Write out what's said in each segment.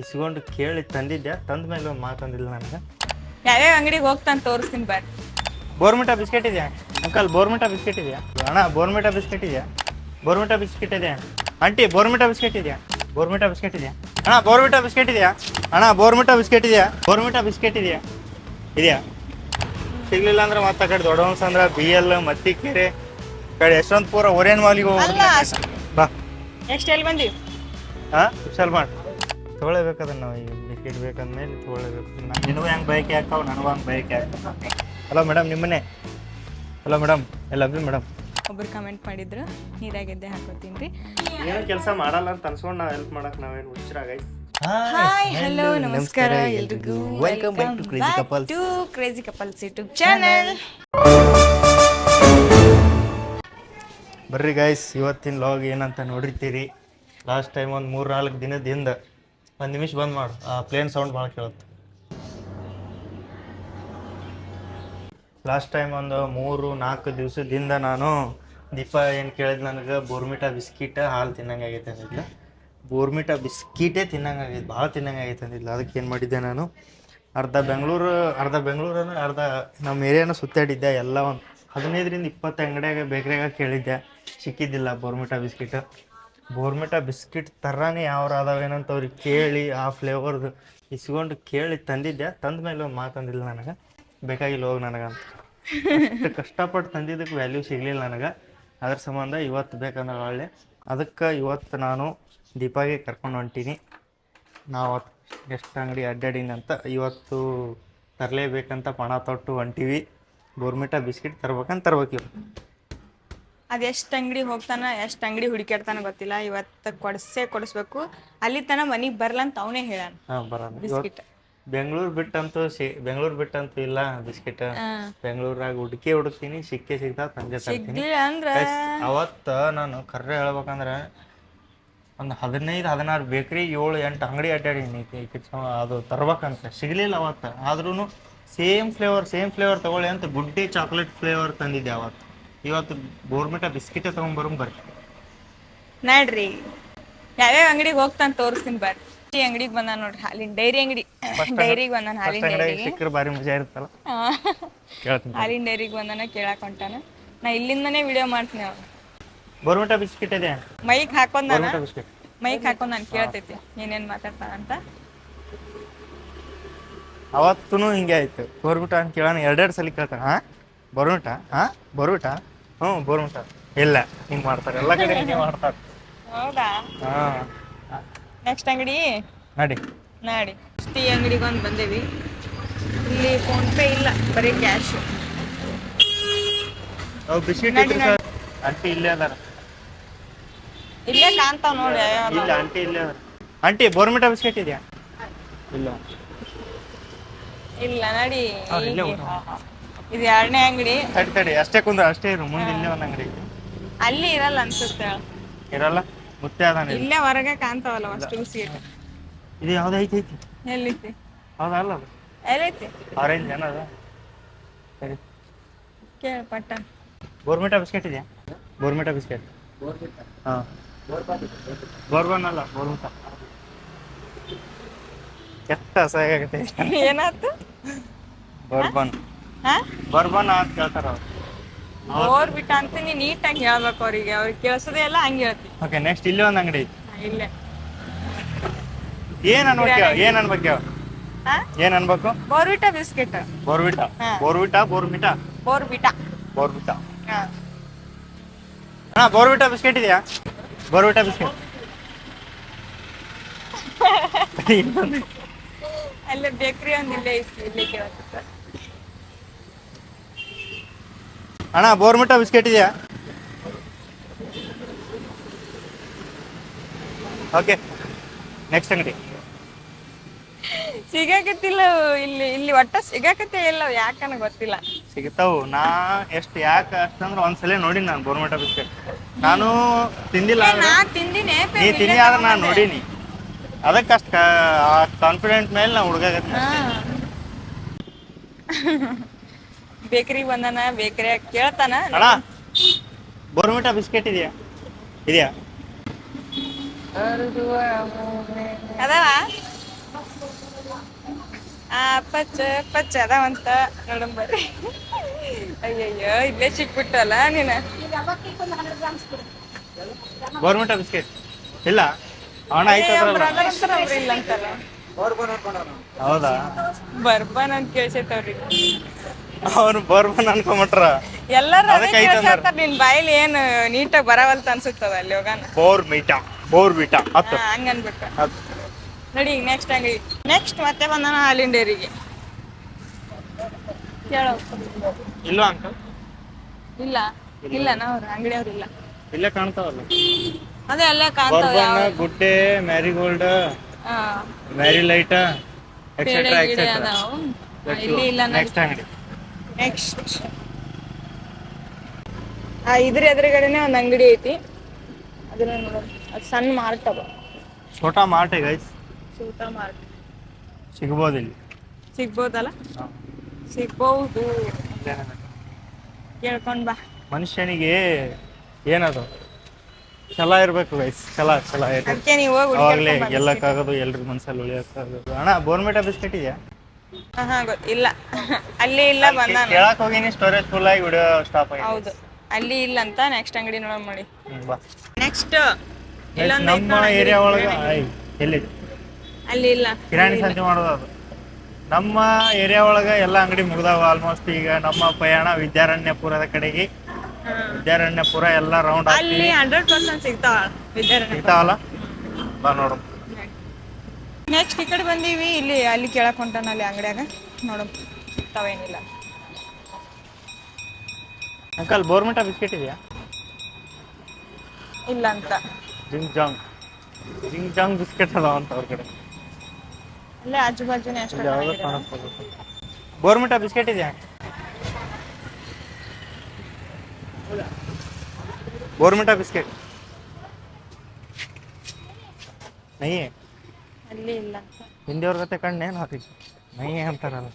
ಇಸ್ಕೊಂಡು ಕೇಳಿ ತಂದಿದ್ದೆ. ತಂದ ಮೇಲೆ ಒಂದು ಮಾತಂದಿಲ್ಲ ನನಗೆ. ಯಾವ್ಯಾವ ಅಂಗಡಿಗೆ ಹೋಗ್ತಾನೆ ತೋರಿಸ್ತೀನಿ ಬರ್ರಿ ಬೋರ್ಮಿಟಾ ಬಿಸ್ಕೆಟ್ ಇದೆಯಾ? ಅಂಕಲ್ ಬೋರ್ಮಿಟಾ ಬಿಸ್ಕೆಟ್ ಇದೆಯಾ? ಅಣ್ಣ ಬೋರ್ಮಿಟಾ ಬಿಸ್ಕೆಟ್ ಇದೆಯಾ? ಬೋರ್ಮಿಟಾ ಬಿಸ್ಕೆಟ್ ಇದೆಯಾ? ಆಂಟಿ ಬೋರ್ಮಿಟಾ ಬಿಸ್ಕೆಟ್ ಇದೆಯಾ? ಬೋರ್ಮಿಟಾ ಬಿಸ್ಕೆಟ್ ಇದೆಯಾ? ಅಣ್ಣ ಬೋರ್ಮಿಟಾ ಬಿಸ್ಕೆಟ್ ಇದೆಯಾ? ಅಣ್ಣ ಬೋರ್ಮಿಟಾ ಬಿಸ್ಕೆಟ್ ಇದೆಯಾ? ಬೋರ್ಮಿಟಾ ಬಿಸ್ಕೆಟ್ ಇದೆಯಾ? ಇದೆಯಾ? ಸಿಗ್ಲಿಲ್ಲ ಅಂದ್ರೆ ಮತ್ತೆ ಆ ಕಡೆ ದೊಡ್ಡವನ್ಸ್ ಅಂದ್ರೆ ಬಿ ಎಲ್ ಮತ್ತಿಕೆರೆ ಕಡೆ ಯಶವಂತಪುರ ಒರೇನ್ ಮಾಲಿಗೆ ಅಲ್ಲ, ಹೋಗ್ಬೇಕು ಬಾ. ಎಷ್ಟು ಎಲ್ಲಿ ಬಂದಿ? ಹಾಂ ಮಾಡಿ. ತೊಗೊಳ್ಳೇಬೇಕದ ನಾವು ಈಗ ಬಿಸ್ಕೆಟ್ ಬೇಕಂದ್ಮೇಲೆ ತೊಗೊಳ್ಬೇಕು ನಿನಗೂ ಹೆಂಗೆ ಬೈಕ್ ಹಾಕಾವ ನನಗೂ ಹಂಗೆ ಬೈಕ್ ಹಾಕ ಹಲೋ ಮೇಡಮ್ ನಿಮ್ಮನೆ? ಹಲೋ ಮೇಡಮ್ ಎಲ್ಲ ಬಿ ಮೇಡಮ್ ಒಬ್ರು ಕಮೆಂಟ್ ಮಾಡಿದ್ರು ನೀರಾಗಿದ್ದೆ ಹಾಕೋತೀನಿ ರೀ. ಏನು ಕೆಲಸ ಮಾಡಲ್ಲ ಅಂತ ಅನ್ಸ್ಕೊಂಡು ನಾವು ಹೆಲ್ಪ್ ಮಾಡಕ್ ನಾವೇನು ಹುಚ್ಚರಾಗೈ ಹಾಯ್ ಹಲೋ ನಮಸ್ಕಾರ ಎಲ್ರಿಗೂ. Welcome back to crazy couples two crazy couples YouTube channel ಬರ್ರಿ ಗೈಸ್ ಇವತ್ತಿನ ಲಾಗ್ ಏನಂತ ನೋಡಿರ್ತೀರಿ? ಲಾಸ್ಟ್ ಟೈಮ್ ಒಂದು ಮೂರು ನಾಲ್ಕು ದಿನದಿಂದ ಹಿಂದೆ. ಒಂದು ನಿಮಿಷ ಬಂದ್ ಮಾಡು. ಪ್ಲೇನ್ ಸೌಂಡ್ ಭಾಳ ಕೇಳುತ್ತೆ. ಲಾಸ್ಟ್ ಟೈಮ್ ಒಂದು ಮೂರು, ನಾಲ್ಕು ದಿವಸದಿಂದ ನಾನು ದೀಪ ಏನು ಕೇಳಿದ್ ನನಗೆ ಬೋರ್ಮಿಟಾ ಬಿಸ್ಕಿಟ್ ಹಾಲು ತಿನ್ನಂಗೆ ಆಗೈತೆ ಅಂದಿದ್ಲ. ಬೋರ್ಮಿಟಾ ಬಿಸ್ಕಿಟೇ ತಿನ್ನಂಗಾಗೈತೆ ಭಾಳ ತಿನ್ನಂಗೆ ಆಗೈತೆ ಅಂದಿದ್ಲ. ಅದಕ್ಕೆ ಏನು ಮಾಡಿದ್ದೆ ನಾನು, ಅರ್ಧ ಬೆಂಗಳೂರು ಅರ್ಧ ಬೆಂಗಳೂರು ಅಂದರೆ ಅರ್ಧ ನಮ್ಮ ಏರಿಯಾನ ಸುತ್ತಾಡಿದ್ದೆ, ಎಲ್ಲ ಒಂದು ಹದಿನೈದರಿಂದ ಇಪ್ಪತ್ತು ಅಂಗಡಿಯಾಗ, ಬೇಕ್ರಿಯಾಗ ಕೇಳಿದ್ದೆ. ಸಿಕ್ಕಿದ್ದಿಲ್ಲ ಬೋರ್ಮಿಟಾ ಬಿಸ್ಕಿಟ್. ಬೋರ್ಮಿಟಾ ಬಿಸ್ಕಿಟ್ ಥರನೇ ಯಾವ್ರು ಅದಾವೇನಂತ ಅವ್ರಿಗೆ ಕೇಳಿ, ಆ ಫ್ಲೇವರ್ದು ಇಸ್ಕೊಂಡು ಕೇಳಿ ತಂದಿದ್ದೆ ತಂದ ಮೇಲೆ ಒಂದು ಮಾತಂದಿಲ್ಲ ನನಗೆ. ಬೇಕಾಗಿಲ್ಲ ಹೋಗಿ ನನಗಂತ ಅಷ್ಟು ಕಷ್ಟಪಟ್ಟು ತಂದಿದ್ದಕ್ಕೆ ವ್ಯಾಲ್ಯೂ ಸಿಗಲಿಲ್ಲ ನನಗೆ. ಅದ್ರ ಸಂಬಂಧ ಇವತ್ತು ಬೇಕಂದ್ರೆ ಒಳ್ಳೆ. ಅದಕ್ಕೆ ಇವತ್ತು ನಾನು ದೀಪಾಗೆ ಕರ್ಕೊಂಡು ಹೊಂಟೀನಿ. ನಾವು ಎಷ್ಟು ಅಂಗಡಿ ಅಡ್ಡಾಡೀನಿ ಅಂತ ಇವತ್ತು ತರಲೇಬೇಕಂತ ಪಣ ತೊಟ್ಟು ಹೊಂಟೀವಿ. ಬೋರ್ಮಿಟಾ ಬಿಸ್ಕಿಟ್ ತರ್ಬೇಕಂತ ತರ್ಬೇಕು ಇವತ್ತು ಅದು ಎಷ್ಟು ಅಂಗಡಿ ಹೋಗ್ತಾನ ಎಷ್ಟು ಅಂಗಡಿ ಹುಡುಕ್ಯಾಡ್ತಾನ ಗೊತ್ತಿಲ್ಲ. ಇವತ್ತು ಕೊಡಿಸೇ ಕೊಡಿಸ್ಬೇಕು. ಅಲ್ಲಿ ತನ ಮನೆಗೆ ಬರಲ್ಲ ಅಂತ ಅವನೇ ಹೇಳಾನ. ಹಾ ಬರೋಣ ಬಿಸ್ಕಿಟ್. ಬೆಂಗಳೂರು ಬಿಟ್ಟಂತೂ ಸಿ ಬೆಂಗಳೂರು ಬಿಟ್ಟಂತೂ ಇಲ್ಲ ಬಿಸ್ಕಿಟ್. ಬೆಂಗಳೂರಾಗ ಹುಡುಕಿ ಹುಡುಕ್ತೀನಿ ಸಿಕ್ಕೇ ಸಿಗ್ತಾವ ತಂದೆ ತರ್ತೀನಿ. ಸಿಗ್ಲಿಲ್ಲ ಅಂದ್ರ. ಅವತ್ತ ನಾನು ಕರ್ರೆ ಹೇಳ್ಬೇಕಂದ್ರೆ ಒಂದು ಹದಿನೈದು ಹದಿನಾರು ಬೇಕ್ರಿ ಏಳು ಎಂಟು ಅಂಗಡಿ ಅಡ್ಡಾಡೀನಿ ಈ ಅದು ತರ್ಬೇಕಂತ. ಸಿಗ್ಲಿಲ್ಲ ಅವತ್ತ. ಆದ್ರೂ ಸೇಮ್ ಫ್ಲೇವರ್ ಸೇಮ್ ಫ್ಲೇವರ್ ತಗೊಳ್ಳಿ ಅಂತ ಗುಡ್ಡಿ ಚಾಕ್ಲೇಟ್ ಫ್ಲೇವರ್ ತಂದಿದ್ದೆ ಅವತ್ತು. ಇವತ್ತು ಬೋರ್ಮಿಟಾ ಬಿಸ್ಕಿಟೇ ತೊಗೊಂಬರೋಂಗ್ ಬರ್ರಿ. ನೋಡ್ರಿ. ಯಾವ್ಯಾವ ಅಂಗಡಿಗೆ ಹೋಗ್ತಾನ ತೋರಿಸ್ತೀನಿ ಬರ್ರಿ. ಅಂಗಡಿಗೆ ಬಂದ ನೋಡ್ರಿ ಹಾಲಿನ ಡೈರಿ ಅಂಗಡಿ. ಡೈರಿಗೆ ಬಂದಾನ ಹಾಲಿನ ಡೈರಿಗೆ. ಸಿಕ್ಕರೆ ಭಾರಿ ಮಜಾ ಇರುತ್ತಲ್ಲ? ಕೇಳ್ತೀನಿ ಹಾಲಿನ ಡೈರಿಗೆ ಬಂದಾನ ಕೇಳಾಕ್ ಹೊಂಟಾನ. ನಾ ಇಲ್ಲಿಂದನೇ ವಿಡಿಯೋ ಮಾಡ್ತೀನಿ ಅವ್ರು ಬೋರ್ಮಿಟಾ ಬಿಸ್ಕಿಟ್ ಇದೆ. ಮೈಕ್ ಹಾಕೊಂಡ್ ನಾನು ಬೋರ್ಮಿಟಾ ಬಿಸ್ಕಿಟ್. ಮೈಕ್ ಹಾಕೊಂಡ್ ನಾನು ಕೇಳ್ತೈತಿ. ಏನೇನ್ ಮಾತಾಡ್ತಾನಂತ ಅವತ್ತೂ ಹಿಂಗೆ ಆಯ್ತು. ಬೋರ್ಬಿಟ ಅಂತ ಕೇಳೋಣ ಎರಡೆರಡು ಸಲ ಕೇಳ್ತಾನೆ ಹಾಂ? ಬೋರ್ಬಿಟ ಹಾ? ಬೋರ್ಬಿಟ ಹ್ಞೂ ಮಾಡ್ತಾರ ಇಲ್ಲ ಹಿಂಗ್ ಮಾಡ್ತಾರೆ. ಎಲ್ಲಾ ಕಡೆ ಹಿಂಗೆ ಮಾಡ್ತಾರೆ. ಹೌದಾ? ಹಾ. ನೆಕ್ಸ್ಟ್ ಅಂಗಡಿ? ನಡಿ. ನಾಡಿ. ಟೀ ಅಂಗಡಿಗೆ ಒಂದು ಬಂದೇವಿ. ಇಲ್ಲಿ ಫೋನ್ ಪೇ ಇಲ್ಲ ಬರೀ ಕ್ಯಾಶ್ ಅವು ಬಿಸ್ಕಿಟ್ ನಡಿ, ಸರ್ ಆಂಟಿ ಇಲ್ಲೇ ಅದಾರ. ಇಲ್ಲೇ ಕಾಣ್ತಾವ್ ನೋಡಿ ಯಾವ್ಯಾವ ಇಲ್ಲ ಆಂಟಿ ಇಲ್ಲೇ ಅದಾರ. ಆಂಟಿ ಬೋರ್ಮಿಟಾ ಬಿಸ್ಕೆಟ್ ಇದೆಯಾ? ಇಲ್ಲ. ಇಲ್ಲ ನಡಿ. ಹಾ, ಇಲ್ಲೇ. ಇದು ಎರಡನೇ ಅಂಗಡಿ. ತಡಿ ತಡಿ ಅಷ್ಟೇ ಕುಂದ್ರ ಅಷ್ಟೇ ಇರು ಮುಂದೆ ಇಲ್ಲೇ ಒಂದು ಅಂಗಡಿ. ಐತಿ. ಅಲ್ಲಿ ಇರಲ್ಲ ಅನ್ಸುತ್ತೆ. ಇರಲ್ಲ? ಮುತ್ತೆ ಅದಾನ ಇಲ್ಲಿ. ಇಲ್ಲೇ ಹೊರಗೆ ಕಾಣ್ತಾವಲ್ಲ ಅಷ್ಟು ಸೀಟ್ ಇದು ಯಾವ್ದು ಐತಿ ಐತಿ? ಎಲ್ಲಿತಿ ಹೌದಲ್ಲ ಅದು? ಎಲ್ಲೈತಿ ಆರೆಂಜ್ ಏನದ ಸರಿ. ಕೇಳ ಪಟ್ಟ. ಬೋರ್ಮಿಟಾ ಬಿಸ್ಕೆಟ್ ಇದೆಯಾ? Bournvita biscuit. ಹಾಂ. ಬೋರ್ಬನ್ ಅಲ್ಲ ಬೋರ್ಮಿಟಾ. ಕೆಟ್ಟ ಅಸಹ್ಯ ಆಗತ್ತೆ ಏನಾಯ್ತು? ಬೋರ್ಬನ್. ಬರ್ಬನ್ ಅಂತ ಕೇಳ್ತಾರ ಅವ್ರು. ಬಿಟ್ಟ ಅಂತ ನೀನ್ ನೀಟಾಗಿ ಹೇಳ್ಬೇಕು ಅವ್ರಿಗೆ. ಅವ್ರಿಗೆ ಕೇಳಿಸೋದೇ ಎಲ್ಲ ಹಂಗೆ ಹೇಳ್ತಿ ಓಕೆ ನೆಕ್ಸ್ಟ್ ಇಲ್ಲೇ ಒಂದ್ ಅಂಗಡಿ ಐತಿ. ಹಾ, ಇಲ್ಲೇ. ಏನ್ ಅನ್ಬೇಕು? ಏನ್ ಅನ್ಬೇಕು ಹೇಳು? ಹಾ? ಏನ್ ಅನ್ಬೇಕು? Bournvita biscuit. ಬೋರ್ವಿಟಾ. ಹಾ. ಬೋರ್ವಿಟಾ ಬೋರ್ಮಿಟಾ ಬೋರ್ಬಿಟಾ ಬೋರ್ವಿಟಾ. ಹಾ. ಹಾ ಬೋರ್ವಿಟಾ ಬಿಸ್ಕೆಟ್ ಇದೆಯಾ? Bournvita biscuit. ಅಲ್ಲೇ ಬೇಕ್ರಿ ಒಂದಿಲ್ಲ ಇಲ್ಲೇ ಐತಿ ಇಲ್ಲೇ ಅಣ್ಣ ಬೋರ್ಮಿಟಾ ಬಿಸ್ಕೆಟ್ ಇದೆಯಾ? ಓಕೆ ನೆಕ್ಸ್ಟ್ ಅಂಗಡಿ. ಸಿಗಾಕತ್ತಿಲ್ಲ ಇಲ್ಲಿ ಇಲ್ಲಿ ಒಟ್ಟ ಸಿಗಾಕತ್ತೇ ಇಲ್ಲ ಯಾಕನ ಗೊತ್ತಿಲ್ಲ. ಸಿಗ್ತಾವು ನಾ ಎಷ್ಟು ಯಾಕೆ ಅಷ್ಟಂದ್ರೆ ಒಂದ್ಸಲ ನೋಡಿನಿ ನಾನು ಬೋರ್ಮಿಟಾ ಬಿಸ್ಕೆಟ್. ನಾನು ತಿಂದಿಲ್ಲ ನಾ ತಿಂದಿನೇ ನೀ ತಿನ್ನಿ ಆದ್ರೆ ನಾನು ನೋಡಿನಿ ನೋಡೀನಿ. ಅದಕ್ಕೆ ಅಷ್ಟು ಕಾನ್ಫಿಡೆಂಟ್ ಮೇಲೆ ನಾ ಹುಡುಗಾಗತ್ತೆ ಬೇಕರಿ ಬಂದಾನ ಬೇಕರಿ ಕೇಳ್ತಾನ? ಅಣ್ಣ ಬೋರ್ಮಿಟಾ ಬಿಸ್ಕೆಟ್ ಇದೆಯಾ? ಇದೆಯಾ? ಅದಾವ? ಆ ಪಚ್ಚ ಪಚ್ಚ ಅದಾವಂತ. ನೋಡಮ್ ಬರ್ರಿ. ಅಯ್ಯಯ್ಯೋ ಇಲ್ಲೇ ಸಿಕ್ಬಿಟ್ಟಲ್ಲ ನೀನ. Bournvita biscuit. ಇಲ್ಲ. ಹಣ ಇಲ್ಲ ಅಂತಾರ. ಹೌದಾ? ಬರ್ಬನ್ ಅಂತ ಕೇಳ್ಸೈತವ್ರಿ ಅವ್ರು ಬರ್ಬನ್ ಅನ್ಕೊಂಬಿಟ್ರ. ಎಲ್ಲರೂ ಅದೇ ಅದಕ್ಕೆ ಐತೆ ನಿನ್ ಬಾಯಲ್ಲಿ ಏನು ನೀಟಾಗಿ ಬರವಲ್ತ ಅನ್ಸುತ್ತದ ಅಲ್ಲಿ ಹೋಗಾನ? ಬೋರ್ ಬೋರ್ಮಿಟಾ ಹತ್ತು. ಹಾ, ಹಂಗ್ ಅನ್ಬಿಟ್ಟ ಹತ್ತು. ನಡಿ ಈಗ ನೆಕ್ಸ್ಟ್ ಅಂಗಡಿ. ನೆಕ್ಸ್ಟ್ ಮತ್ತೆ ಬಂದಾನ ಹಾಲಿನ ಡೇರಿಗೆ ಕೇಳೋ. ಇಲ್ವಾ ಅಂಕಲ್. ಇಲ್ಲ ಇಲ್ಲ ನಾವು ಅಂಗಡಿ ಅವ್ರು ಇಲ್ಲ. ಇಲ್ಲೇ ಕಾಣ್ತಾವಲ್ಲ. ಅದೇ ಅಲ್ಲೇ ಕಾಣ್ತಾವ ಬರ್ಬನ್ ಗುಡ್ಡೆ ಮ್ಯಾರಿಗೋಲ್ಡ್ ಹಾ. ಮ್ಯಾರಿ ಲೈಟ್ ಎಕ್ಸೆಟ್ರಾ ಗಿಡ ಎಕ್ಸೆಟ್ರಾ ಅದಾವು ಇಲ್ಲಿ ಇಲ್ಲ ನೆಕ್ಸ್ಟ್ ಅಂಗಡಿ. ನೆಕ್ಸ್ಟ್ ಆ ಇದ್ರ ಎದುರುಗಡೆನೆ ಒಂದು ಅಂಗಡಿ ಐತಿ. ಅದನ್ನ ನೋಡೋಣ ಅದು ಸಣ್ಣ ಮಾರ್ಟ್ ಅದ. ಛೋಟಾ ಮಾರ್ಟ್ ಗೈಸ್ ಮಾರ್ಟ್. ಸಿಗ್ಬೋದು ಇಲ್ಲಿ. ಸಿಗ್ಬೋದಲ್ಲ? ಸಿಗ್ಬಹುದು ಕೇಳ್ಕೊಂಡ್ ಬಾ. ಮನುಷ್ಯನಿಗೆ ಏನದು? ಛಲ ಇರ್ಬೇಕು ಗೈಸ್ ಛಲ ಛಲ ಅದಕ್ಕೆ ನೀವು ಹೋಗಿ ಅವಾಗಲೇ ಗೆಲ್ಲಕ್ಕಾಗೋದು ಎಲ್ರ ಮನ್ಸಲ್ಲಿ ಉಳಿಯೋಕ್ಕಾಗೋದು. ಅಣ್ಣ ಬೋರ್ಮಿಟಾ ಬಿಸ್ಕೆಟ್ ಇದೆಯಾ? ಹಾ ಹಾ ಗೊತ್ತು ಇಲ್ಲ. ಅಲ್ಲಿ ಇಲ್ಲ ಬಂದ ಕೇಳಕ್ ಹೋಗಿನಿ ಸ್ಟೋರೇಜ್ ಫುಲ್ ಆಗಿ ವಿಡಿಯೋ ಸ್ಟಾಪ್ ಆಗಿದೆ. ಹೌದು. ಅಲ್ಲಿ ಇಲ್ಲ ಅಂತ ನೆಕ್ಸ್ಟ್ ಅಂಗಡಿ ನೋಡೋಣ ಮಾಡಿ. ನೆಕ್ಸ್ಟ್ ಇಲ್ಲೊಂದು ನಮ್ಮ ಏರಿಯಾ ಒಳಗ ಐ ಎಲ್ಲಿ ಅಲ್ಲಿ ಇಲ್ಲ. ಕಿರಾಣಿ ಸಂತೆ ಮಾಡೋದು ಅದು. ನಮ್ಮ ಏರಿಯಾ ಒಳಗ ಎಲ್ಲ ಅಂಗಡಿ ಮುಗ್ದಾವ ಆಲ್ಮೋಸ್ಟ್ ಈಗ ನಮ್ಮ ಪ್ರಯಾಣ ವಿದ್ಯಾರಣ್ಯಪುರದ ಕಡೆಗೆ. ವಿದ್ಯಾರಣ್ಯಪುರ ಎಲ್ಲ ರೌಂಡ್ ಅಲ್ಲಿ ಹಂಡ್ರೆಡ್ ಪರ್ಸೆಂಟ್ ಸಿಗ್ತಾವ ಸಿಗ್ತಾವಲ್ಲ? ಬಾ ನೋಡು ನೆಕ್ಸ್ಟ್ ಈ ಕಡೆ ಬಂದೀವಿ. ಇಲ್ಲಿ ಅಲ್ಲಿ ಕೇಳಕ್ ಹೊಂಟಾನ ಅಲ್ಲಿ ಅಂಗಡಿಯಾಗ. ನೋಡು ಏನಿಲ್ಲ ಅಂಕಲ್ ಬೋರ್ಮಿಟಾ ಬಿಸ್ಕೆಟ್ ಇದೆಯಾ ಇಲ್ಲ ಅಂತ. ಜಿಂಗ್ ಜಾಂಗ್ ಜಿಂಗ್ ಜಾಂಗ್ ಬಿಸ್ಕೆಟ್ ಅದಾವ ಅಂತ ಅವ್ರ ಕಡೆ. ಅಲ್ಲೇ ಆಜು ಬಾಜುನೇ ಅಷ್ಟೇ ಬೋರ್ಮಿಟಾ ಬಿಸ್ಕೆಟ್ ಇದೆಯಾ ಬೋರ್ಮಿಟಾ ಬಿಸ್ಕೆಟ್ ನೈ ಅಲ್ಲಿ ಇಲ್ಲ ಹಿಂದಿಯವ್ರ ಜೊತೆ ಕಣ್ಣೇನು ಹಾಕಿ ಮೈ ಅಂತಾರಲ್ಲ.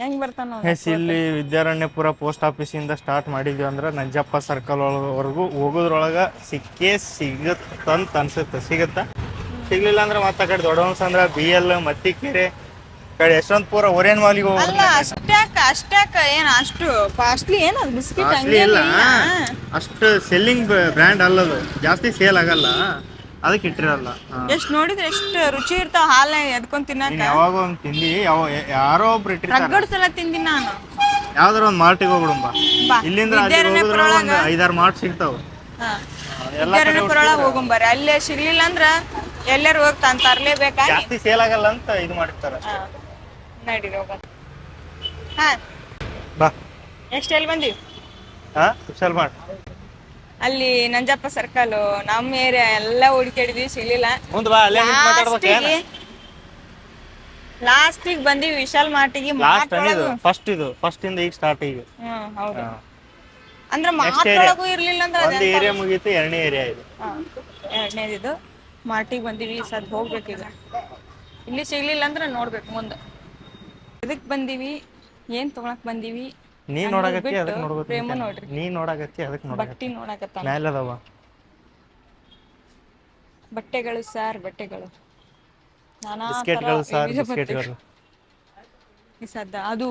ಹೆಂಗ್ ಬರ್ತಾನ. ಎಸ್ ಇಲ್ಲಿ ವಿದ್ಯಾರಣ್ಯಪುರ ಪೋಸ್ಟ್ ಆಫೀಸಿಂದ ಸ್ಟಾರ್ಟ್ ಮಾಡಿದ್ವಿ ಅಂದ್ರೆ ನಂಜಪ್ಪ ಸರ್ಕಲ್ ಒಳಗವರೆಗೂ ಹೋಗೋದ್ರೊಳಗ ಸಿಕ್ಕೇ ಸಿಗತ್ತಂತ ಅನ್ಸುತ್ತೆ. ಸಿಗುತ್ತಾ? ಸಿಗ್ಲಿಲ್ಲ ಅಂದ್ರೆ ಮತ್ತೆ ಆ ಕಡೆ ದೊಡ್ಡವನ್ಸಂದ್ರ ಬಿ ಎಲ್ ಮತ್ತಿಕೆರೆ ಕಡೆ ಯಶವಂತಪುರ ಒರೇನ್ ಮಾಲಿಗೆ ಹೋಗಿ ಅಲ್ಲ ಅಷ್ಟ್ಯಾಕ ಅಷ್ಟ್ಯಾಕ ಏನ್ ಅಷ್ಟು ಕಾಸ್ಟ್ಲಿ ಏನ್ ಅದು ಬಿಸ್ಕಿಟ್ ಅಂಗಡಿ ಇಲ್ಲ. ಅಷ್ಟು ಸೆಲ್ಲಿಂಗ್ ಬ್ರ್ಯಾಂಡ್ ಅಲ್ಲದು. ಜಾಸ್ತಿ ಸೇಲ್ ಆಗಲ್ಲ. ಅದಕ್ಕೆ ಇಟ್ಟಿರಲ್ಲ. ಎಷ್ಟ್ ನೋಡಿದ್ರೆ ಎಷ್ಟು ರುಚಿ ಇರ್ತಾವ ಹಾಲ ಎದ್ಕೊಂಡ್ ತಿನ್ನಕ ನೀನ್ ಯಾವಾಗ ಒಂದ್ ತಿಂದಿ ಯಾವ ಯಾರೋ ಒಬ್ರು ಇಟ್ಟಿರ್ತಾರೆ. ರಗಡ್ ಸಲ ತಿಂದಿನ ನಾನು. ಯಾವ್ದಾರ ಒಂದ್ ಮಾರ್ಟಿಗೆ ಹೋಗ್ಬಿಡುಂಬ ಬಾ. ಇಲ್ಲಿಂದ ಒಂದು ಐದಾರು ಮಾರ್ಟ್ ಸಿಗ್ತಾವ. ಎಲ್ಲ ವಿದ್ಯಾರಣ್ಯಪುರೊಳಗ ಹೋಗಂಬರ್ರಿ ಅಲ್ಲೇ ಸಿಗ್ಲಿಲ್ಲ ಅಂದ್ರ ಎಲ್ಲರೂ ಹೋಗಿ ತಾನು ತರ್ಲೇಬೇಕಾ ಜಾಸ್ತಿ ಸೇಲ್ ಆಗಲ್ಲ ಅಂತ ಇದು ಮಾಡಿರ್ತಾರ ನಡೀರಿ ಹೋಗೋಣ. ಹಾ. ಬಾ. ನೆಕ್ಸ್ಟ್ ಎಲ್ಲಿ ಬಂದಿ? ಹಾ ಕುಶಲ್ ಮಾಡ್. ಅಲ್ಲಿ ನಂಜಪ್ಪ ಸರ್ಕಲ್ ನಮ್ಮ ಏರಿಯಾ ಎಲ್ಲ ಹುಡುಕಾಡಿದ್ವಿ ಸಿಗ್ಲಿಲ್ಲ. ಮುಂದ್ ಬಾ ಅಲ್ಲೇ ನಿಂತ್ ಮಾತಾಡ್ಬೇಕೇನ ಲಾಸ್ಟಿಗೆ ಬಂದೀವಿ ವಿಶಾಲ್ ಮಾರ್ಟಿಗೆ ಲಾಸ್ಟ್ ಇದು ಫಸ್ಟ್ ಇದು ಫಸ್ಟ್ ಇಂದ ಈಗ ಸ್ಟಾರ್ಟ್ ಈಗ. ಹ್ಮ್ ಹೌದು. ಹಾ. ಅಂದ್ರ. ಒಳಗೂ ಇರ್ಲಿಲ್ಲ ಅಂದ್ರೆ ಒಂದು ಏರಿಯಾ ಮುಗೀತು ಎರಡನೇ ಏರಿಯಾ ಇದು. ಎರಡನೇದಿದು. ಮಾರ್ಟಿಗೆ ಬಂದಿವಿ ಸದ್ ಹೋಗ್ಬೇಕೀಗ. ಇಲ್ಲಿ ಸಿಗ್ಲಿಲ್ಲ ಅಂದ್ರೆ ನೋಡ್ಬೇಕು ಮುಂದೆ. ಇದಕ್ ಬಂದಿವಿ ಏನ್ ತಗೊಳಕ್ ಬಂದೀವಿ? ನೀ ನೋಡಾಕತ್ತಿ ಅದಕ್ಕೆ ನೋಡ್ಬೇಕು ನೀ ನೋಡಾಕತ್ತಿ ಅದಕ್ಕೆ ನೋಡಾಕತ್ತಿ ಬಟ್ಟಿ ನೋಡಾಕತ್ತಾನ. ಮ್ಯಾಲೆ ಅದಾವ. ಬಟ್ಟೆಗಳು ಸಾರ್ ಬಟ್ಟೆಗಳು. ನಾನಾ ತರ ಬಿಸ್ಕೆಟ್ಗಳು ಸರ್ ವಿವಿಧ ಬಿಸ್ಕೆಟ್ಗಳು. ಈ ಸದ್ದ ಅದು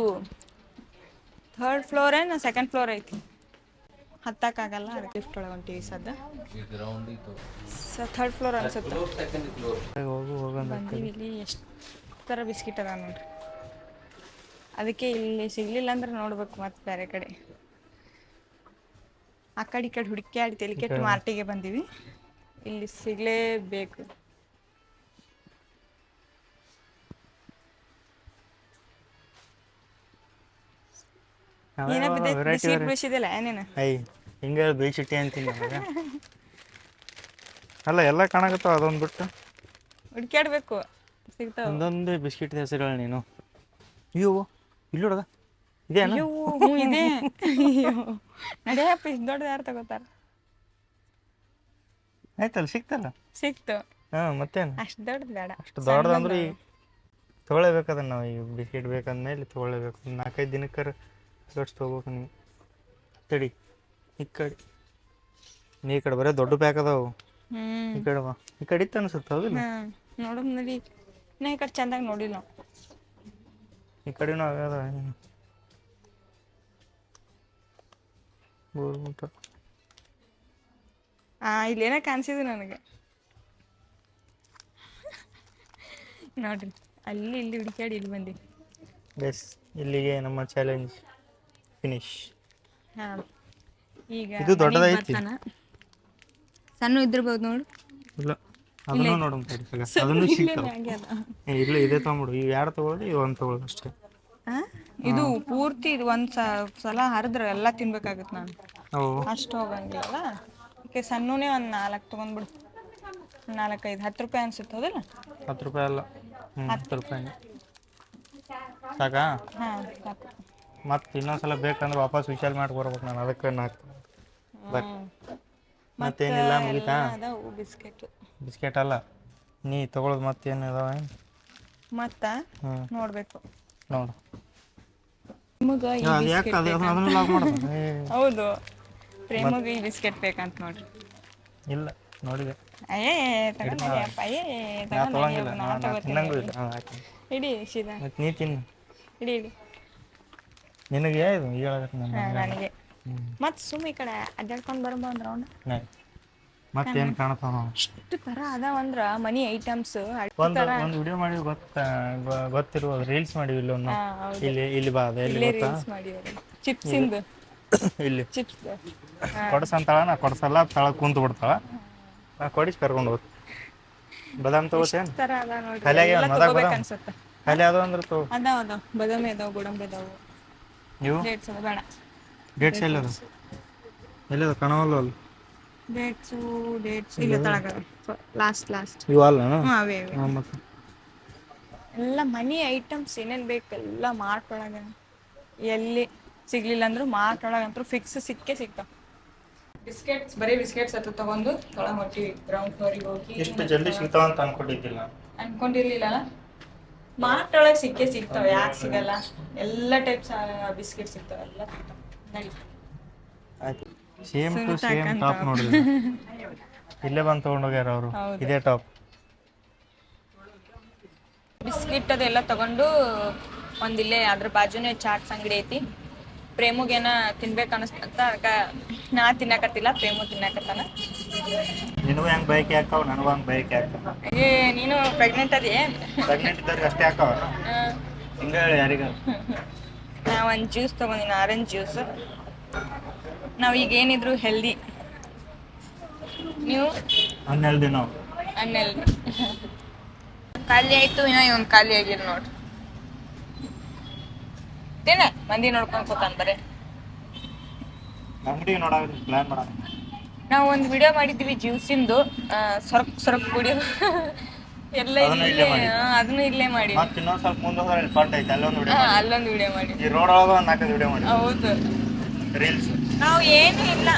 ಥರ್ಡ್ ಫ್ಲೋರ್ ಏನ ಸೆಕೆಂಡ್ ಫ್ಲೋರ್ ಐತಿ. ಹತ್ತಕ್ಕಾಗಲ್ಲ ಅದಕ್ಕೆ ಲಿಫ್ಟ್ ಒಳಗೆ ಹೊಂಟಿವಿ ಸದ್ದ. ಥರ್ಡ್ ಫ್ಲೋರ್ ಅನ್ಸುತ್ತೆ. ಹೋಗು ಹೋಗು ಬಂದೀವಿ ಇಲ್ಲಿ. ಎಷ್ಟು ತರ ಬಿಸ್ಕಿಟ್ ಅದ ನೋಡ್ರಿ. ಅದಕ್ಕೆ ಇಲ್ಲಿ ಸಿಗ್ಲಿಲ್ಲ ಅಂದ್ರೆ ನೋಡ್ಬೇಕು ಮತ್ತೆ ಬೇರೆ ಕಡೆ. ಆ ಕಡೆ ಈ ಕಡೆ ಹುಡುಕ್ಯಾಡಿ ತಲೆ ಕೆಟ್ಟು ಮಾರ್ಟಿಗೆ ಬಂದೀವಿ. ಇಲ್ಲಿ ಸಿಗ್ಲೇಬೇಕು. ಬಿಡಿಸಿದಿಲ್ಲ ಏನೇನು? ಹಿಂಗ ಬೇಯಿಸಿಟ್ಟಿ ಅಂತೀನಿ ಅಲ್ಲ ಎಲ್ಲ ಕಾಣಕತ್ತಾವ ಅದೊಂದು ಬಿಟ್ಟು. ಹುಡುಕ್ಯಾಡ್ಬೇಕು. ಸಿಗ್ತಾವ. ಒಂದೊಂದೇ ಬಿಸ್ಕಿಟ್ ಹೆಸರುಗಳು ನೀನು. ಅಯ್ಯೋ. ಇಲ್ಲಿ ನೋಡದ ಹ್ಞೂ ಇದೆ. ಅಯ್ಯೋ. ನಡೆಯಪ್ಪ ಇಷ್ಟು ದೊಡ್ಡದು ಯಾರು ತಗೋತಾರ? ಆಯ್ತಲ್ಲ ಸಿಕ್ತಲ್ಲ? ಸಿಕ್ತು. ಹಾ ಮತ್ತೇನು? ಅಷ್ಟು ದೊಡ್ಡದು ಬೇಡ. ಅಷ್ಟು ದೊಡ್ಡದು ಅಂದ್ರೆ ತೊಗೊಳ್ಳೇಬೇಕು ಅದನ್ನ ನಾವು ಈಗ ಬಿಸ್ಕಿಟ್ ಬೇಕಂದ್ಮೇಲೆ ತೊಗೊಳ್ಳೇಬೇಕು ನಾಲ್ಕೈದು ದಿನಕ್ಕರ ದೊಡ್ಡ ತೊಗೋಬೇಕು ನೀವು. ತಡಿ ಈ ಕಡೆ. ನೀ ಈ ಕಡೆ ಬರೀ ದೊಡ್ಡ ಪ್ಯಾಕ್ ಅದಾವು. ಈ ಕಡೆ ಬಾ. ಈ ಕಡೆ ಇತ್ತು ಅನ್ಸುತ್ತೆ ಹೌದಿಲ್ಲ ಹಾ ನೋಡಮ್ ನಡಿ ನಾ ಈ ಕಡೆ ಚಂದಾಗಿ ನೋಡಿಲ್ಲ. ನಾವು ಈ ಕಡೆನೂ ಆಗ್ಯದ ಏನು? ಬೋರ್ಮಿಟ ಆ ಇಲ್ಲೇನ ಕಾಣಿಸಿದೆ ನನಗೆ. ನೋಡ್ರಿ ಅಲ್ಲಿ ಇಲ್ಲಿ ಹುಡುಕಾಡಿ ಇಲ್ಲಿ ಬಂದಿ. ಎಸ್ ಇಲ್ಲಿಗೆ ನಮ್ಮ ಚಾಲೆಂಜ್ ಫಿನಿಶ್ ಹಾ ಈಗ ಇದು ದೊಡ್ಡದೈತಿ. ಸಣ್ಣ ಇದ್ದಿರ್ಬೋದು ನೋಡು. ಇಲ್ಲ. ಅದನ್ನು ನೋಡೋಣ ತಡಿ. ಸಲ ಅದನ್ನು ಸಿಗ್ತಾವ ಇಲ್ಲ ಇದೇ ತಗೊಂಬಿಡು ಇವು ಎರಡು ತಗೊಳ್ದು ಇವು ಒಂದು ತಗೊಳ್ದು ಅಷ್ಟೇ? ಇದು ಪೂರ್ತಿ ಇದು ಒಂದ್ ಸ- ಸಲ ಹರಿದ್ರೆ ಎಲ್ಲ ತಿನ್ಬೇಕಾಗತ್ತೆ ನಾನು. ಅವು ಅಷ್ಟು ಹೋಗಂಗಿಲ್ಲ. ಓಕೆ ಒಂದ್ ಒಂದು ನಾಲ್ಕು ತೊಗೊಂಡ್ಬಿಡು. ನಾಲ್ಕೈದು ಹತ್ತು ರೂಪಾಯಿ ಅನ್ಸುತ್ತೆ ಹೌದಲ್ಲ? ಹತ್ತು ರೂಪಾಯಿ ಅಲ್ಲ. ಹ್ಞೂ ಹತ್ತು. ರೂಪಾಯಿ. ಸಾಕಾ? ಹಾಂ ಸಾಕು. ಮತ್ತೆ ಇನ್ನೊಂದ್ಸಲ ಬೇಕಂದ್ರೆ ವಾಪಸ್ ವಿಶಾಲ್ ಮಾಡಿ ಬರ್ಬೇಕು ನಾನು ಅದಕ್ಕೆ ನಾಲ್ಕು ಮತ್ತೇನಿಲ್ಲ ಮುಗಿತಾ? ಅದಾವು ಬಿಸ್ಕೆಟ್. ಬಿಸ್ಕೆಟ್ ಅಲ್ಲ ನೀ ತೊಗೊಳೋದು ಮತ್ತೇನು ಇದಾವ ಮತ್ತ? ಹ್ಞೂ ನೋಡ್ಬೇಕು. ನೋಡು. ನಿಮಗ ಈ ಅದು ಯಾಕೆ ಅದು ಅದನ್ನ ಲಾಗ್ ಲಾಕ್ ಮಾಡೋದು ಏ, ಹೌದು. ಪ್ರೇಮಗ ಈ ಬಿಸ್ಕೆಟ್ ಬೇಕಂತ ನೋಡ್ರಿ. ಇಲ್ಲ ನೋಡಿದೆ. ಅಯ್ಯೇ ತಗೊಂಡಿದ್ಯಪ್ಪ ಅಯ್ಯೇ ನಾ ತಗೊಂಡ್ ತೊಗೊಂಗಿಲ್ಲ ನಾ ನಾ- ನಾ ತಗೋತೀನಿ ತಿನ್ನಂಗೂ ಇಲ್ಲ. ಹಾಂ ಆಯ್ತು. ಇಡಿ ಸೀದಾ ಮತ್ತು ನೀ ತಿನ್ನು. ಇಡಿ ಇಡಿ. ನಿನಗೆ ಇದು ಹೇಳಬೇಕು ನಾನು ಹಾ, ನನಗೆ. ಮತ್ತೆ ಮತ್ ಈ ಕಡೆ ಅಡ್ಡಾಡ್ಕೊಂಡ್ ಬರಬಹುದು ಅಂದ್ರ ಅವ್ನ ಮತ್ತೇನು ಕಾಣತಾವ ಇಷ್ಟು ತರ ಅದಾವಂದ್ರ ಮನಿ ಐಟಮ್ಸ್ ಒಂದು ಒಂದು ವಿಡಿಯೋ ಮಾಡಿ ಗೊತ್ತ ಗೊತ್ತಿರ್ಬೋದು. ರೀಲ್ಸ್ ಮಾಡಿವಿ ಇಲ್ಲಿ ಒಂದು ಇಲ್ಲಿ ಇಲ್ಲಿ ಬಾ ಅದ ಎಲ್ಲಿ ಗೊತ್ತಾ? ಚಿಪ್ಸ್ ಇಂದ ಇಲ್ಲಿ. ಚಿಪ್ಸ್ ಕೊಡ್ಸಂತಾಳ ನಾ ಕೊಡ್ಸಲ್ಲ ತಳ ಕುಂತ ಬಿಡ್ತಾಳ. ನಾ ಕೊಡಿಸಿ ಕರ್ಕೊಂಡು ಹೋಗ್ತೀನಿ ಬದಾಮ್ ತಗೋತೇನ್ ಆಗ್ಯಾವ ಮದಾಗ ಬದಾಮ್? ಖಾಲಿ ಅದಾವ ಅಂದ್ರೆ ತಗೋ. ಅದಾವ ಅದಾವ. ಬದಾಮಿ ಅದಾವ ಗೋಡಂಬಿ ಅದಾವ. ನೀವು ಡೇಟ್ಸ್ ಅದ ಬೇಡ. ಡೇಟ್ಸ್ ಎಲ್ಲದ ಎಲ್ಲದ ಕಾಣವಲ್ಲ ಅಲ್ಲಿ ಡೇಟ್ಸು ಡೇಟ್ಸ್ ಇಲ್ಲ ತಳಗ ಲಾಸ್ಟ್ ಲಾಸ್ಟ್ ಹ್ಞೂ ಅವೇ ಅವೇ. ಹಾಂ ಎಲ್ಲ ಮನಿ ಐಟಮ್ಸ್ ಏನೇನ್ ಬೇಕೆಲ್ಲ ಮಾರ್ಟ್ೊಳಗ ಮಾರ್ಟ್ ಒಳಗ ಎಲ್ಲಿ ಸಿಗ್ಲಿಲ್ಲ ಅಂದ್ರು ಮಾರ್ಟ್ ಅಂತ ಫಿಕ್ಸ್ ಸಿಕ್ಕೇ ಸಿಗ್ತಾವ. ಬಿಸ್ಕೆಟ್ಸ್ ಬರೀ ಬಿಸ್ಕೆಟ್ಸ್ ಅಂತ ತಗೊಂಡು ತೊಳಗ್ ಹೊಟ್ಟಿವಿ ಗ್ರೌಂಡ್ ಫ್ಲೋರಿಗೆ ಹೋಗಿ ಎಷ್ಟು ಜಲ್ದಿ ಸಿಗ್ತಾವ ಅಂತ ಅನ್ಕೊಂಡಿದ್ದಿಲ್ಲ. ಅನ್ಕೊಂಡಿರ್ಲಿಲ್ಲ ಮಾರ್ಟ್ ಒಳಗೆ ಸಿಕ್ಕೇ ಸಿಗ್ತಾವ ಯಾಕೆ ಸಿಗಲ್ಲ? ಎಲ್ಲ ಟೈಪ್ಸ್ ಬಿಸ್ಕೆಟ್ ಸಿಗ್ತಾವ ಎಲ್ಲ ಸಿಗ್ತಾವ. ಸೇಮ್ ಟು ಸೇಮ್ ಟಾಪ್ ನೋಡಿ ಇಲ್ಲೇ ಬಂದು ತಗೊಂಡೋಗ್ಯಾರ ಅವರು. ಇದೇ ಟಾಪ್ ಬಿಸ್ಕಿಟ್ ಅದೆಲ್ಲ ತಗೊಂಡು ಒಂದಿಲ್ಲೇ ಅದ್ರ ಬಾಜುನೇ ಚಾಟ್ಸ್ ಅಂಗಡಿ ಐತಿ. ಪ್ರೇಮಗೇನ ತಿನ್ಬೇಕು ಅನಸ್ತಂತ ಅದಕ್ಕ ನಾ ತಿನ್ನಕತ್ತಿಲ್ಲ ಪ್ರೇಮು ತಿನ್ನಕತ್ತಾನ. ನಿನಗೂ ಹೆಂಗ್ ಬೈಕ್ ಯಾಕವ್ ನನಗೂ ಹಂಗ್ ಬೈಕ್ ಹಾಕಾವ ಏ ನೀನು ಪ್ರೆಗ್ನೆಂಟ್ ಅದೇ ಪ್ರೆಗ್ನೆಂಟ್ ಇದ್ದವ್ರಿಗೆ ಅಷ್ಟೇ ಹಾಕಾವ ಹಿಂಗ ಹೇಳಿ ಯಾರಿಗ ನಾ ಒಂದ್ ಜ್ಯೂಸ್ ತಗೊಂಡಿನ ಆರೆಂಜ್ ಜ್ಯೂಸ್ ನಾವು ಈಗ ಏನಿದ್ರು ಹೆಲ್ದಿ ನೀವು? ಹನ್ನೆರಡು ದಿನ. ನಾವು ಅನ್ನೆಲ್ದಿ ಖಾಲಿ ಆಯ್ತು ಇನ್ನ ಇವನ್ ಖಾಲಿ ಆಗಿಲ್ಲ ನೋಡ್ರಿ ತಿನ್ನ ಮಂದಿ ನೋಡ್ಕೊಂಡ್ ಕೂತಾನ ಬರೇ. ಅಂಗಡಿ ನೋಡಾಗ ಪ್ಲಾನ್ ಮಾಡ ನಾವು ಒಂದು ವಿಡಿಯೋ ಮಾಡಿದ್ವಿ ಜ್ಯೂಸಿಂದು. ಸೊರಕ್ ಸೊರಕ್ ಕುಡಿಯೋ ಎಲ್ಲ ಇಲ್ಲೇ ಅದನ್ನು ಇಲ್ಲೇ ಮಾಡಿ. ಮತ್ತೆ ಇನ್ನೊಂದು ಸ್ವಲ್ಪ ಮುಂದೆ ಹೋದ್ರೆ ಪಾರ್ಟ್ ಪಟ್ ಐತೆ ಅಲ್ಲೊಂದು ವಿಡಿಯೋ ಅಲ್ಲೊಂದು ವಿಡಿಯೋ ಮಾಡಿ. ಈ ರೋಡ್ ಒಳಗೆ ಒಂದು ನಾಲ್ಕೈದು ವಿಡಿಯೋ ಮಾಡಿ. ಹೌದು. ರೀಲ್ಸ್ ನಾವು ಏನು ಇಲ್ಲ.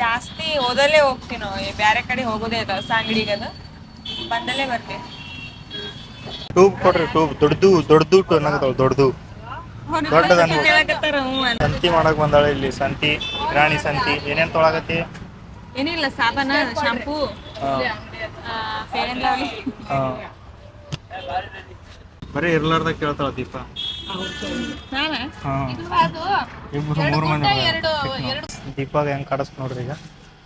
ಜಾಸ್ತಿ ಓದಲ್ಲೇ ಹೋಗ್ತೀವಿ ನಾವು. ಈ ಬ್ಯಾರೆ ಕಡೆ ಹೋಗೋದೇ ಇಲ್ಲ ಹೊಸ ಅಂಗಡಿಗೆ ಅದು. ಬಂದಲ್ಲೇ ಬರ್ತೀವಿ ಟ್ಯೂಬ್ ಕೊಡ್ರಿ ಟ್ಯೂಬ್. ದೊಡ್ಡದು ದೊಡ್ಡದು ಟೂ ಅನ್ನಕತ್ತಾವ ದೊಡ್ಡದು. ದೊಡ್ಡದು. ಸಂತಿ ಮಾಡಕ್ ಬಂದಾಳ ಇಲ್ಲಿ ಸಂತಿ ರಾಣಿ ಸಂತಿ. ಏನೇನ್ ತೊಳಗತ್ತಿ ಏನಿಲ್ಲ ಸಾಬಾನ ಶಾಂಪೂ. ಬರೀ ಇರ್ಲಾರ್ದ ಕೇಳ್ತಾಳ ದೀಪ. ಇಬ್ರು ಮೂರು ಮಂದಿ ಬಂದಾರ. ದೀಪಾಗ ಹೆಂಗ್ ಕಾಡಸ್ ನೋಡ್ರಿ ಈಗ?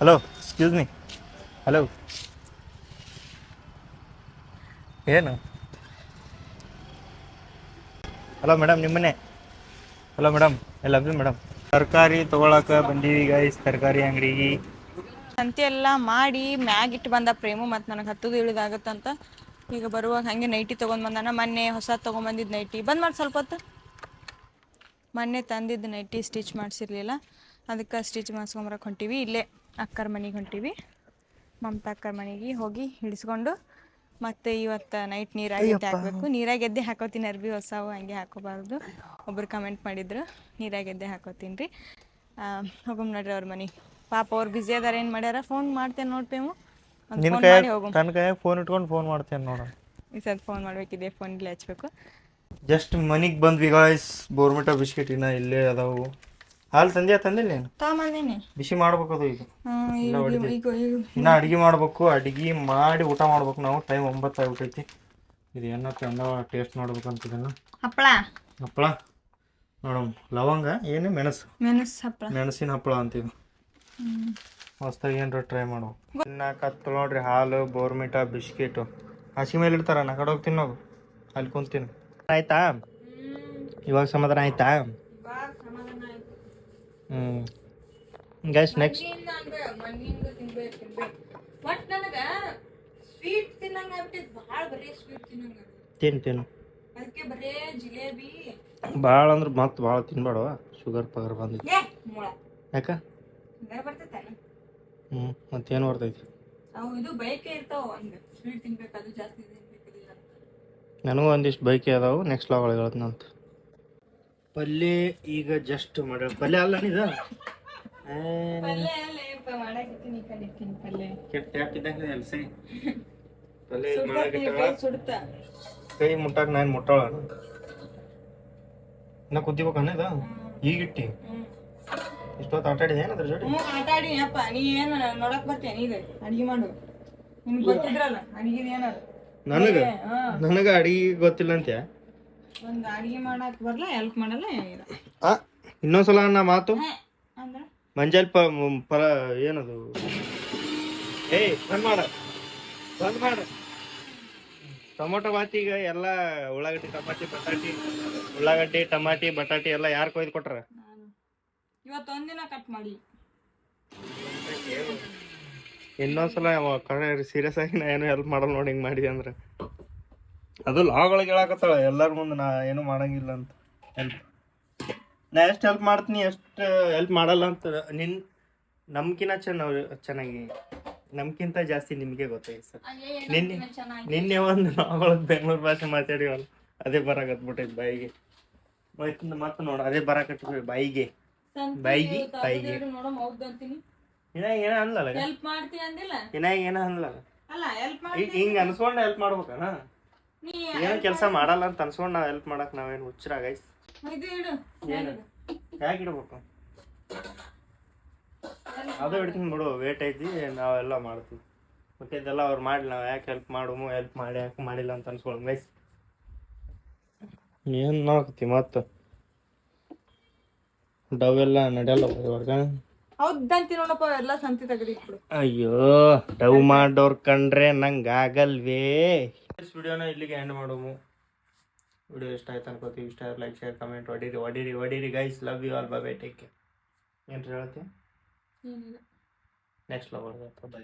ಹಲೋ ಎಕ್ಸ್ಕ್ಯೂಸ್ ಮೀ ಹಲೋ ಏನು? ಹಲೋ ಮೇಡಮ್ ನಿಮ್ಮನೆ? ಹಲೋ ಮೇಡಮ್ ಎಲ್ಲ ಲವ್ ಯು ಮೇಡಮ್ ತರಕಾರಿ ತಗೊಳಕ ಬಂದೀವಿ ಗೈಸ್ ತರಕಾರಿ ಅಂಗಡಿಗೆ ಸಂತೆ ಎಲ್ಲ ಮಾಡಿ ಮ್ಯಾಗ್ ಇಟ್ಟು ಬಂದ ಪ್ರೇಮು ಮತ್ತು ನನಗೆ ಹತ್ತದು ಇಳಿದಾಗತ್ತಂತ. ಈಗ ಬರುವಾಗ ಹಂಗೆ ನೈಟಿ ತೊಗೊಂಡು ಬಂದಾನ. ಮೊನ್ನೆ ಹೊಸ ತೊಗೊಂಬಂದಿದ್ದು ನೈಟಿ ಬಂದ್ ಮಾಡಿ ಸ್ವಲ್ಪ ಹೊತ್ತು. ಮೊನ್ನೆ ತಂದಿದ್ದ ನೈಟಿ ಸ್ಟಿಚ್ ಮಾಡಿಸಿರ್ಲಿಲ್ಲ. ಅದಕ್ಕೆ ಸ್ಟಿಚ್ ಮಾಡಿಸ್ಕೊಂಬರಕ್ಕೆ ಹೊಂಟೀವಿ. ಇಲ್ಲೇ ಅಕ್ಕರ ಮನೆಗೆ ಹೊಂಟೀವಿ. ಮಮತಾ ಅಕ್ಕರ ಮನೆಗೆ ಹೋಗಿ ಹಿಡಿಸ್ಕೊಂಡು ಮತ್ತೆ ಇವತ್ತು ನೈಟ್ ನೀರಾಗಿ ಹಾಕಬೇಕು. ನೀರಾಗಿ ಎದ್ದೆ ಹಾಕೋತೀನಿ. ಅರ್ಬಿ ಹೊಸವು ಹಂಗೆ ಹಾಕೋಬಾರ್ದು. ಒಬ್ರು ಕಮೆಂಟ್ ಮಾಡಿದ್ರು. ನೀರಾಗಿ ಎದ್ದೆ ಹಾಕೋತೀನಿ ರೀ ಹೋಗಮ್ ನೋಡ್ರಿ ಅವ್ರ ಮನೆ. ಪಾಪ ಅವ್ರು ಬ್ಯುಸಿ ಅದಾರ ಏನು ಮಾಡ್ಯಾರ? ಫೋನ್ ಮಾಡ್ತೇನೆ ನೋಡ್ತೇವು ನಿನ್ನ ಕೈಯಾಗ ಮಾಡಿ ಕೈಯಾಗ ಫೋನ್ ಇಟ್ಕೊಂಡು ಫೋನ್ ಮಾಡ್ತೇನೆ ನೋಡ. ಈ ಸದ್ ಫೋನ್ ಮಾಡ್ಬೇಕಿದೆ ಫೋನ್ಗೆ ಹಚ್ಬೇಕು. ಜಸ್ಟ್ ಮನಿಗೆ ಬಂದ್ವಿ ಗಾಯ್ಸ್ ಬೋರ್ಮಿಟಾ ಬಿಸ್ಕೆಟ್ ಇನ್ನ ಇಲ್ಲೇ ಅದಾವು. ಹಾಲು ತಂದೆ ತಂದಿಲ್ಲ ಏನು ತಗೊಂಬಂದೇನೆ ಬಿಸಿ ಮಾಡ್ಬೇಕು ಅದು ಈಗ. ಹ್ಮ್, ಈಗ ಈಗ ಈಗ ಈಗ ಇನ್ನ ಅಡಿಗೆ ಮಾಡ್ಬೇಕು ಅಡಿಗೆ ಮಾಡಿ ಊಟ ಮಾಡ್ಬೇಕು ನಾವು. ಟೈಮ್ ಒಂಬತ್ತು ಆಗ್ಬಿಟ್ಟೈತಿ ಇದು ಏನ ಚಂದ ಟೇಸ್ಟ್ ನೋಡ್ಬೇಕಂತ ಇದನ್ನ ಹಪ್ಪಳ ಹಪ್ಪಳ ನೋಡಮ್ ಲವಂಗ ಏನು ಮೆಣಸು? ಮೆಣಸು ಹಪ್ಪಳ ಮೆಣಸಿನ ಹಪ್ಪಳ ಅಂತೀವಿ ಹೊಸ್ದಾಗಿ ಏನ್ರ ಟ್ರೈ ಮಾಡು. ತಿನ್ನಾಕತ್ತು ನೋಡ್ರಿ ಹಾಲು ಬೋರ್ಮಿಟಾ ಬಿಸ್ಕಿಟು. ಹಸಿ ಮೇಲೆ ಇಡ್ತಾರ ನಾ ಕಡೆ ಹೋಗಿ ತಿನ್ನೋದು ಅಲ್ಲಿ ಕುಂತೀನಿ. ಆಯ್ತಾ? ಇವಾಗ ಸಮಾಧಾನ ಆಯ್ತಾ? ಹ್ಞೂ ಗೈಸ್ ನೆಕ್ಸ್ಟ್ ತಿನ್ ತಿನ್ನು ಭಾಳ ಅಂದ್ರೆ ಮತ್ತೆ ಭಾಳ ತಿನ್ಬೇಡವ? ಶುಗರ್ ಪಗರ್ ಬಂದಿತ್ತು ಯಾಕೆ? ಹ್ಞೂ ಮತ್ತೇನು ಬರ್ತೈತಿ ಅವು ಇದು ಬೈಕೆ ಇರ್ತಾವ ಹಂಗ ಸ್ವೀಟ್ ತಿನ್ಬೇಕು ಅದು ಜಾಸ್ತಿ ತಿನ್ಬೇಕು ಇದು ಜಾಸ್ತಿ. ನನಗೂ ಒಂದಿಷ್ಟು ಬೈಕ್ ಅದಾವು ನೆಕ್ಸ್ಟ್ ಲಾಗ್ ಒಳಗೆ ಹೇಳ್ತೀನಂತ ಪಲ್ಯ ಈಗ ಜಸ್ಟ್ ಮಾಡ ಪಲ್ಯ ಅಲ್ಲ ಇದು ಪಲ್ಯ ಅಲ್ಲೇ ಮಾಡಾಕಿತ್ತೀನಿ ಈ ಕಡೆ ಇಟ್ಟಿನಿ ಪಲ್ಯ. ಕೆಟ್ಟ ಹಾಕಿದ್ದಂಗೆ ಎಲ್ಲಿ ಸೈ ಪಲ್ಯ ಸುಡ್ತೈತಿ, ಕೈ ಸುಡ್ತಾ. ಕೈ ಮುಟ್ಟಾಕ ನಾನು ಮುಟ್ಟಾಳ ಇನ್ನ ಕುದಿಬೇಕನ್ನ ಇದು ಈಗ ಇಟ್ಟಿ? ಹ್ಮ್. ಇಷ್ಟೊತ್ತು ಆಟಾಡಿದೆ ಅದ್ರ ಜೋಡಿ? ಹ್ಞೂ ಆಟಾಡಿ ಅಪ್ಪ. ನೀ ಏನು ನೋಡಕ್ ಬರ್ತೀಯ ನೀಗ ಅಡಿಗೆ ಮಾಡು. ನಿಮ್ಗೆ ಗೊತ್ತಿದ್ರಲ್ಲ ಅಡಿಗೆ ಏನಾರ ನನಗೆ? ನನಗೆ ಅಡಿಗೆ ಗೊತ್ತಿಲ್ಲ ಅಂತ್ಯ? ಒಂದು ಅಡಿಗೆ ಮಾಡಕ್ ಬರಲ್ಲ ಹೆಲ್ಪ್ ಮಾಡಲ್ಲ ಏನಿಲ್ಲ. ಆ ಇನ್ನೊಂದ್ಸಲ ನಾ ಮಾತು? ಮಂಜಲ್ ಅಂದ್ರ? ಮಂಜಾಲ್ ಪ ಫಲ ಏನದು? ಏಯ್ ಬಂದ್ ಮಾಡ. ಬಂದ್ ಮಾಡ. ಟೊಮೊಟೊ ಬಾತಿಗ ಎಲ್ಲ ಉಳ್ಳಾಗಡ್ಡಿ ಟಮಾಟಿ ಬಟಾಟಿ ಉಳ್ಳಾಗಡ್ಡಿ ಟಮಾಟಿ ಬಟಾಟಿ ಎಲ್ಲ ಯಾರು ಕೊಯ್ದು ಕೊಟ್ರ? ನಾನು ಇವತ್ತು ಒಂದಿನ ಕಟ್ ಮಾಡಿ. ಇನ್ನೊಂದ್ಸಲ ಕರೆ ಸೀರಿಯಸ್ ಆಗಿ ನಾ ಏನು ಹೆಲ್ಪ್ ಮಾಡಲ್ಲ ನೋಡಿ ಹಿಂಗೆ ಮಾಡಿದೆ ಅಂದ್ರೆ. ಅದು ಲಾಗಳಿಗೆ ಹೇಳಕತ್ತಳ ಎಲ್ಲಾರ ಮುಂದೆ ನಾ ಏನು ಮಾಡಂಗಿಲ್ಲ ಅಂತ. ಹೆಲ್ಪ್ ನಾ ಎಷ್ಟು ಹೆಲ್ಪ್ ಮಾಡ್ತೀನಿ ಎಷ್ಟು ಹೆಲ್ಪ್ ಮಾಡಲ್ಲ ಅಂತ ನಿನ್ ನಮ್ಕಿನ ಚೆನ್ನ ಚೆನ್ನಾಗಿ ನಮ್ಕಿಂತ ಜಾಸ್ತಿ ನಿಮಗೆ ಗೊತ್ತಾಗಿ ಸರ್. ನಿನ್ನೆ ನಿನ್ನೆ ಒಂದು ನಾವೊಳಗೆ ಬೆಂಗಳೂರು ಭಾಷೆ ಮಾತಾಡಿವಲ್ಲ ಅದೇ ಬರಾಕತ್ಬಿಟ್ಟೈತೆ ಬಾಯಿಗೆ. ಮತ್ತೆ ಮತ್ತೆ ನೋಡು ಅದೇ ಬರಾಕತ್ಬಿಟ್ಟು ಬಾಯಿಗೆ. ಬಾಯಿಗೆ ಬೈಗಿ ನೋಡಮ್ ಇನ್ನ ಏನ ಅನ್ಲಲ್ಲ ಹೆಲ್ಪ್ ಮಾಡ್ತೀಯ ಅಂದಿಲ್ಲ? ಇನ್ನ ಏನ ಅನ್ಲಲ್ಲ ಅಲ್ಲ ಹೆಲ್ಪ್ ಮಾಡಿ ಹಿಂಗ ಅನ್ಸ್ಕೊಂಡು ಹೆಲ್ಪ್ ಮಾಡ್ಬೇಕನ? ಏನ್ ಕೆಲಸ ಮಾಡಲ್ಲ ಅಂತ ಅನ್ಸ್ಕೊಂಡು ನಾವು ಹೆಲ್ಪ್ ಮಾಡಕ್ ನಾವೇನು ಹುಚ್ಚರ ಗೈಸ್ ಇದು ಇಡು. ಏನು? ಯಾಕೆ ಇಡ್ಬೇಕು? ಅದು ಹಿಡ್ತೀನಿ ಬಿಡು ವೇಟ್ ಐತಿ ನಾವೆಲ್ಲ ಮಾಡ್ತೀವಿ. ಮತ್ತೆ ಇದೆಲ್ಲ ಅವ್ರು ಮಾಡಿ ನಾವು ಯಾಕೆ ಹೆಲ್ಪ್ ಮಾಡುಮು ಹೆಲ್ಪ್ ಮಾಡಿ ಯಾಕೆ ಮಾಡಿಲ್ಲ ಅಂತ ಅನ್ಸ್ಕೊಳ್ಳೋಣ ಗೈಸ್ ಏನು ನೋಡ್ತಿ ಮತ್ತೆ? ಡವ್ ಎಲ್ಲ ನಡೆಯಲ್ಲ ಇವಾಗ. ಹೌದಂತಿ ನೋಡಪ್ಪ ಎಲ್ಲ ಸಂತಿ ತೆಗೆದಿಟ್ಬಿಡು ಅಯ್ಯೋ ಡವ್ ಮಾಡೋರ್ ಕಂಡ್ರೆ ನಂಗೆ ಆಗಲ್ವೇ. ವಿಡಿಯೋನ ಇಲ್ಲಿಗೆ ಎಂಡ್ ಮಾಡೋಮು. ವಿಡಿಯೋ ಇಷ್ಟ ಆಯ್ತು ಅನ್ಕೋತೀವಿ. ಇಷ್ಟ ಲೈಕ್ ಶೇರ್ ಕಮೆಂಟ್ ಹೊಡೀರಿ ಹೊಡೀರಿ ಹೊಡೀರಿ guys love you all bye take care ಏನು ಹೇಳ್ತೀನಿ ನೆಕ್ಸ್ಟ್ ಲವ್ ಬೈ